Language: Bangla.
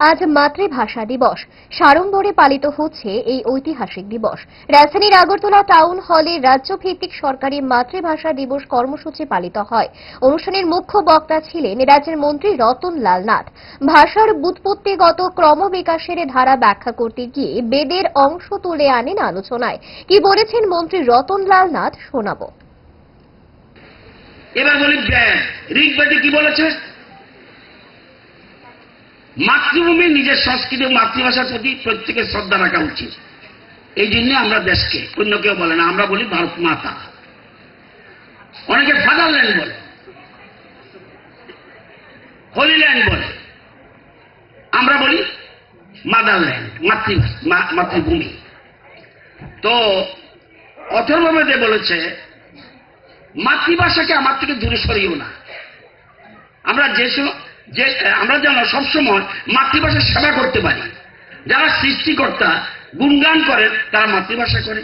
আজ মাতৃভাষা দিবস। সাড়ম্বরে পালিত হচ্ছে এই ঐতিহাসিক দিবস। রাজধানীর আগরতলা টাউন হলে রাজ্যভিত্তিক সরকারি মাতৃভাষা দিবস কর্মসূচি পালিত হয়। অনুষ্ঠানের মুখ্য বক্তা ছিলেন রাজ্যের মন্ত্রী রতন লাল নাথ। ভাষার বুৎপত্তিগত ক্রমবিকাশের ধারা ব্যাখ্যা করতে গিয়ে বেদের অংশ তুলে আনেন আলোচনায়। কি বলেছেন মন্ত্রী রতন লাল নাথ শোনাবো। এবার বলি কি বলেছে? মাতৃভূমি নিজের সংস্কৃতি মাতৃভাষার প্রতি প্রত্যেকের শ্রদ্ধা রাখা উচিত। এই জন্য আমরা দেশকে, অন্য কেউ বলে না, আমরা বলি ভারত মাতা। অনেকে ফাদারল্যান্ড বলে, হোলিল্যান্ড বলে, আমরা বলি মাদারল্যান্ড, মাতৃভাষা মাতৃভূমি। তো অথর্ববেদে বলেছে, মাতৃভাষাকে আমার থেকে দূরে সরিও না। আমরা যে যে, আমরা যেন সবসময় মাতৃভাষার সেবা করতে পারি। যারা সৃষ্টিকর্তা, গুণগান করেন, তারা মাতৃভাষা করে।